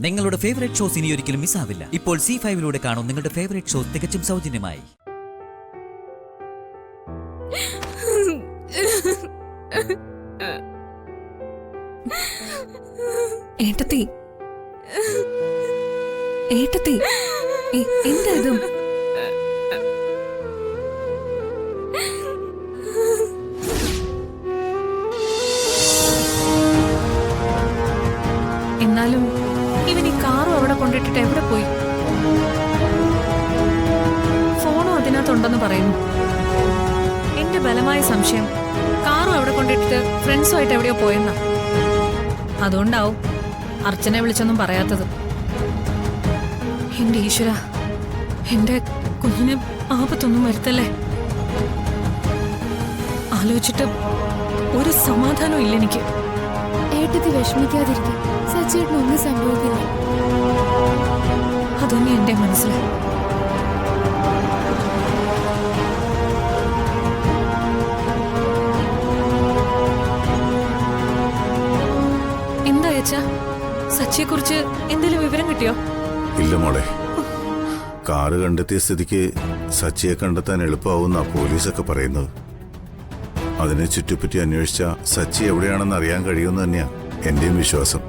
നിങ്ങളുടെ favourite shows ഇനി ഒരിക്കലും മിസ്സാവില്ല ഇപ്പോൾ സി ഫൈവിലൂടെ കാണും നിങ്ങളുടെ ഫേവറേറ്റ് ഷോസ് തികച്ചും സൗജന്യമായി. ഏട്ടത്തി. ഏട്ടത്തി. എന്താ ഇതും? അതിനകത്തുണ്ടെന്ന് പറയുന്നു. എന്റെ ബലമായ സംശയം കാറും അവിടെ കൊണ്ടിട്ടിട്ട് ഫ്രണ്ട്സുമായിട്ട് എവിടെയോ പോയെന്നാ. അതുകൊണ്ടാവും അർച്ചനെ വിളിച്ചൊന്നും പറയാത്തത്. എന്റെ ഈശ്വര എന്റെ കുഞ്ഞിന് ആപത്തൊന്നും വരുത്തല്ലേ? ആലോചിച്ചിട്ട് ഒരു സമാധാനവും ഇല്ല എനിക്ക്. ഏട്ടത്തി വിഷമിക്കാതിരിക്കും. സച്ചേട്ടനൊന്നും സംഭവിക്കില്ല. അതൊന്നും എന്റെ മനസ്സിൽ കുറിച്ച് എന്തെങ്കിലും വിവരം കിട്ടിയോ? ഇല്ല മോളെ. കാറ് കണ്ടെത്തിയ സ്ഥിതിക്ക് സച്ചിയെ കണ്ടെത്താൻ എളുപ്പമാവുന്ന പോലീസൊക്കെ പറയുന്നത്. അതിനെ ചുറ്റിപ്പറ്റി അന്വേഷിച്ച സച്ചി എവിടെയാണെന്ന് അറിയാൻ കഴിയുമെന്ന് തന്നെയാ എന്റെയും വിശ്വാസം.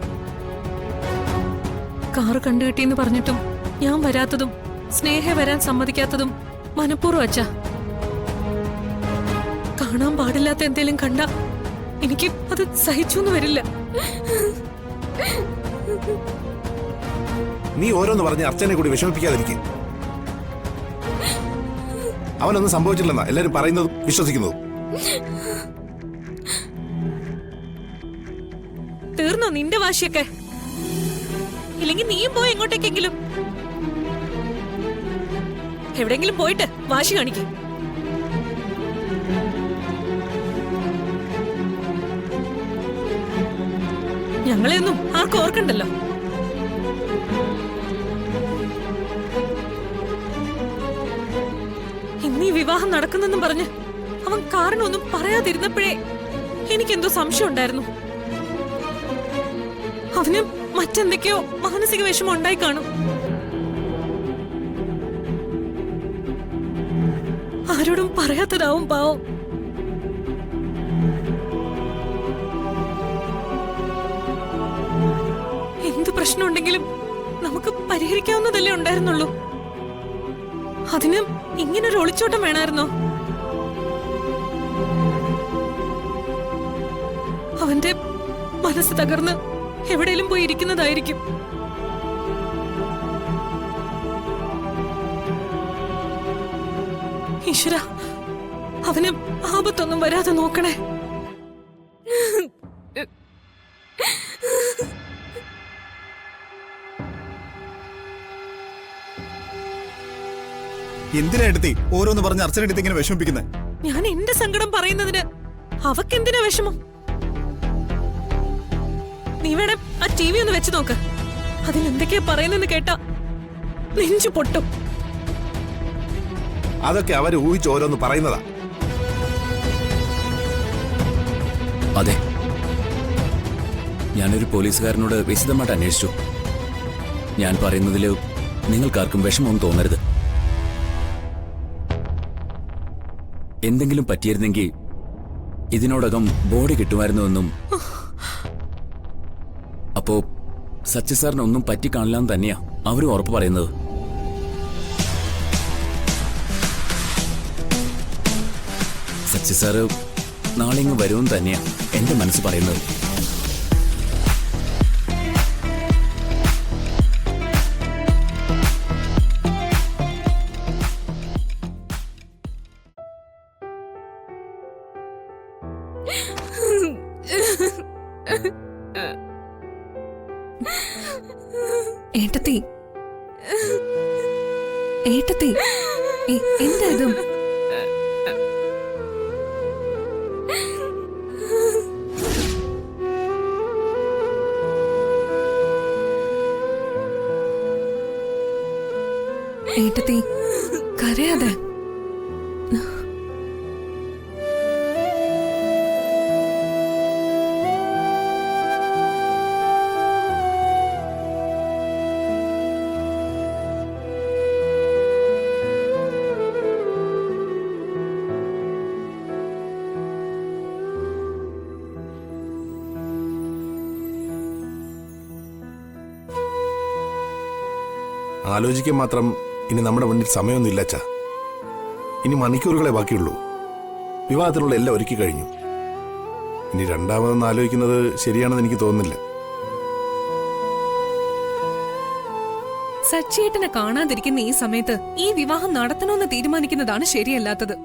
കാറ് കണ്ടുകിട്ടിയെന്ന് പറഞ്ഞിട്ടും ഞാൻ വരാത്തതും സ്നേഹ വരാൻ സമ്മതിക്കാത്തതും മനഃപൂർവം അച്ഛ. കാണാൻ പാടില്ലാത്ത എന്തേലും കണ്ട എനിക്ക് അത് സഹിച്ചു വരില്ല. നീ ഓരോന്ന് പറഞ്ഞ് അർച്ചനെ കൂടി വിഷമിപ്പിക്കാതിരിക്കും. അവനൊന്നും സംഭവിച്ചില്ലെന്നാ എല്ലാരും പറയുന്നതും വിശ്വസിക്കുന്നതും. തീർന്നോ നിന്റെ വാശിയൊക്കെ? ഇല്ലെങ്കിൽ നീയും പോയി എങ്ങോട്ടേക്കെങ്കിലും. എവിടെങ്കിലും പോയിട്ട് വാശി കാണിക്കും. ഞങ്ങളെയൊന്നും ആർക്കും ഓർക്കണ്ടല്ലോ. വിവാഹം നടക്കുന്നെന്നും പറഞ്ഞ് അവൻ കാരണമൊന്നും പറയാതിരുന്നപ്പോഴേ എനിക്കെന്തോ സംശയം ഉണ്ടായിരുന്നു. അവന് മറ്റെന്തൊക്കെയോ മാനസിക വിഷമം ഉണ്ടായി കാണും. ആരോടും പറയാത്തതാവും പാവം. എന്ത് പ്രശ്നമുണ്ടെങ്കിലും നമുക്ക് പരിഹരിക്കാവുന്നതല്ലേ ഉണ്ടായിരുന്നുള്ളൂ. അതിന് ഇങ്ങനൊരു ഒളിച്ചോട്ടം വേണമായിരുന്നോ അവന്റെ മനസ്സ് തകർന്ന് എവിടെയും പോയി ഇരിക്കുന്നതായിരിക്കും. ഈശ്വര അവന് ആപത്തൊന്നും വരാതെ നോക്കണേ. എന്തിനാ എടുത്തി? ഓരോന്ന് പറഞ്ഞ് അർച്ചന എടുത്ത് ഇങ്ങനെ വിഷമിപ്പിക്കുന്നത് ഞാൻ എന്റെ സങ്കടം പറയുന്നതിന് അവക്ക് എന്തിനാ വിഷമം? നീ വേണേ ആ ടി വി ഒന്ന് വെച്ച് നോക്ക്. അതിൽ എന്തൊക്കെയാ പറയുന്നെന്ന് കേട്ടാ നെഞ്ചു പൊട്ടും. അതൊക്കെ അവർ ഊഹിച്ച് ഓരോന്ന് പറയുന്നതാ. അതെ. ഞാനൊരു പോലീസുകാരനോട് വിശദമായിട്ട് അന്വേഷിച്ചു. ഞാൻ പറയുന്നതിൽ നിങ്ങൾക്കാർക്കും വിഷമമൊന്നും തോന്നരുത്. എന്തെങ്കിലും പറ്റിയിരുന്നെങ്കിൽ ഇതിനോടകം ബോഡി കിട്ടുമായിരുന്നുവെന്നും അപ്പോ സച്ചി സാറിന് ഒന്നും പറ്റിക്കാണില്ലാന്ന് തന്നെയാ അവരും ഉറപ്പ് പറയുന്നത്. സച്ചി സാറ് നാളെ ഇങ്ങ് വരുമെന്ന് തന്നെയാ എന്റെ മനസ്സ് പറയുന്നത്. ഏട്ടത്തി. ഏട്ടത്തി എന്താ ഇതും? ഏട്ടത്തി കരയാതെ. ആലോചിക്കാൻ മാത്രം ഇനി നമ്മുടെ മുന്നിൽ സമയമൊന്നും ഇല്ല അച്ഛാ. ഇനി മണിക്കൂറുകളെ ബാക്കിയുള്ളൂ. വിവാഹത്തിനുള്ള എല്ലാം ഒരുക്കി കഴിഞ്ഞു. ഇനി രണ്ടാമതൊന്ന് ആലോചിക്കുന്നത് ശരിയാണെന്ന് എനിക്ക് തോന്നുന്നില്ല. സച്ചിയേട്ടനെ കാണാതിരിക്കുന്ന ഈ സമയത്ത് ഈ വിവാഹം നടത്തണമെന്ന് തീരുമാനിക്കുന്നതാണ് ശരിയല്ലാത്തത്.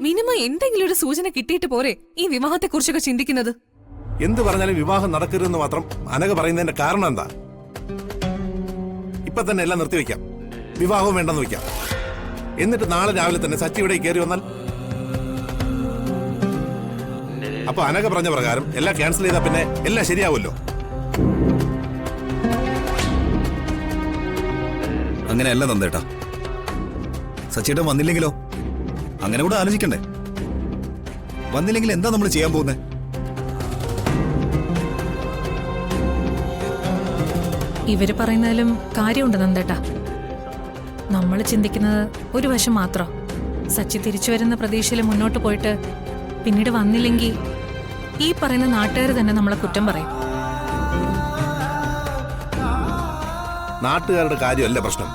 മിനിമം എന്തെങ്കിലും ഒരു സൂചന കിട്ടിയിട്ട് പോരെ ഈ വിവാഹത്തെക്കുറിച്ചൊക്കെ ചിന്തിക്കുന്നത്? എന്ത് പറഞ്ഞാലും വിവാഹം നടക്കരുതെന്ന് മാത്രം അനഘ പറയുന്നതിന്റെ കാരണം എന്താ? ഇപ്പൊ തന്നെ എല്ലാം നിർത്തിവെക്കാം വിവാഹവും വേണ്ടെന്ന് വെക്കാം. എന്നിട്ട് നാളെ രാവിലെ തന്നെ സച്ചി ഇവിടെ കയറി വന്നാൽ? അപ്പൊ അനഘ പറഞ്ഞ പ്രകാരം എല്ലാം ക്യാൻസൽ ചെയ്താൽ പിന്നെ എല്ലാം ശരിയാവുമല്ലോ? അങ്ങനെയല്ല തന്നേട്ടാ സച്ചിയുടെ വന്നില്ലെങ്കിലോ? അങ്ങനെ കൂടെ ആലോചിക്കണ്ടേ? വന്നില്ലെങ്കിൽ എന്താ നമ്മൾ ചെയ്യാൻ പോകുന്നത് ഇവർ പറയുന്നതിലും കാര്യമുണ്ട് നന്ദേട്ടാ നമ്മൾ ചിന്തിക്കുന്നത് ഒരു വശം മാത്രം. സച്ചി തിരിച്ചു വരുന്ന പ്രതീക്ഷയിൽ മുന്നോട്ട് പോയിട്ട് പിന്നീട് വന്നില്ലെങ്കിൽ ഈ പറയുന്ന നാട്ടുകാർ തന്നെ നമ്മളെ കുറ്റം പറയും. നാട്ടുകാരുടെ കാര്യമല്ല പ്രശ്നം.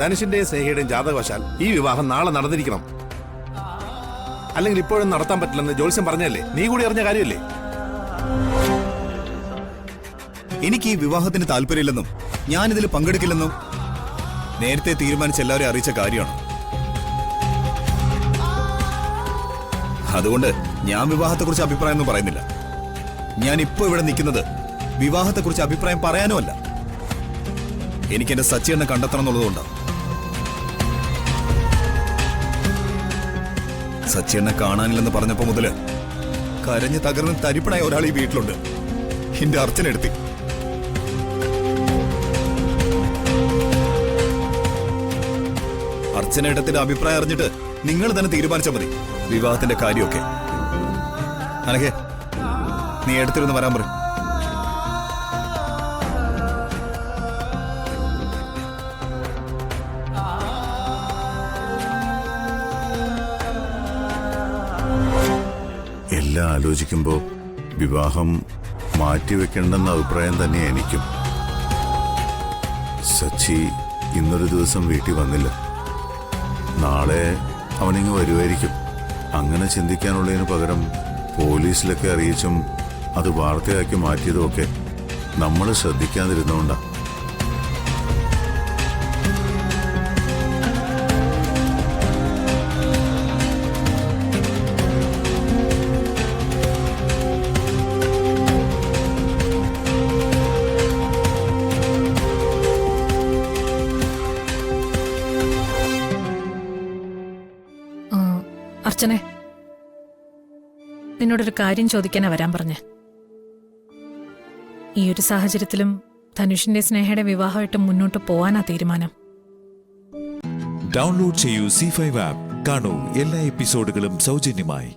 ധനുഷിന്റെയും സ്നേഹയുടെയും ജാതകവശാൽ ഈ വിവാഹം നാളെ നടന്നിരിക്കണം. അല്ലെങ്കിൽ ഇപ്പോഴും നടത്താൻ പറ്റില്ലെന്ന് ജോത്സ്യം പറഞ്ഞല്ലേ? നീ കൂടി അറിഞ്ഞ കാര്യമല്ലേ? എനിക്ക് ഈ വിവാഹത്തിന് താല്പര്യമില്ലെന്നും ഞാനിതിൽ പങ്കെടുക്കില്ലെന്നും നേരത്തെ തീരുമാനിച്ച് എല്ലാവരെയും അറിയിച്ച കാര്യമാണ്. അതുകൊണ്ട് ഞാൻ വിവാഹത്തെക്കുറിച്ച് അഭിപ്രായം ഒന്നും പറയുന്നില്ല. ഞാൻ ഇപ്പോൾ ഇവിടെ നിൽക്കുന്നത് വിവാഹത്തെക്കുറിച്ച് അഭിപ്രായം പറയാനുമല്ല എനിക്ക് എന്റെ സച്ചിയെണ്ണ കണ്ടെത്തണം എന്നുള്ളതുകൊണ്ടാണ് സച്ചിയെണ്ണ കാണാനില്ലെന്ന് പറഞ്ഞപ്പോ മുതൽ കരഞ്ഞ് തകർന്ന് തരിപ്പണായ ഒരാൾ ഈ വീട്ടിലുണ്ട്. എന്റെ അർച്ചനെടുത്തി അർച്ചനേട്ടത്തിന്റെ അഭിപ്രായം അറിഞ്ഞിട്ട് നിങ്ങൾ തന്നെ തീരുമാനിച്ചാൽ മതി. വിവാഹത്തിന്റെ കാര്യമൊക്കെ. അനഘേ നീ എടുത്തിരുന്ന് വരാൻ പറയും. എല്ലാം ആലോചിക്കുമ്പോ വിവാഹം മാറ്റിവെക്കണ്ടെന്ന അഭിപ്രായം തന്നെ എനിക്കും. സച്ചി ഇന്നൊരു ദിവസം വീട്ടിൽ വന്നില്ല. നാളെ അവനിങ്ങ് വരുമായിരിക്കും അങ്ങനെ ചിന്തിക്കാനുള്ളതിന് പകരം പോലീസിലൊക്കെ അറിയിച്ചും അത് വാർത്തയാക്കി മാറ്റിയതുമൊക്കെ നമ്മൾ ശ്രദ്ധിക്കാതിരുന്നുകൊണ്ടാ അർച്ചനെ നിന്നോടൊരു കാര്യം ചോദിക്കാനാ വരാൻ പറഞ്ഞ്. ഈ ഒരു സാഹചര്യത്തിലും ധനുഷിന്റെ സ്നേഹയുടെ വിവാഹമായിട്ട് മുന്നോട്ട് പോവാനാ തീരുമാനം. ഡൗൺലോഡ് ചെയ്യൂ സി ഫൈവ് ആപ്പ് കാണൂ എല്ലാ എപ്പിസോഡുകളും സൗജന്യമായി.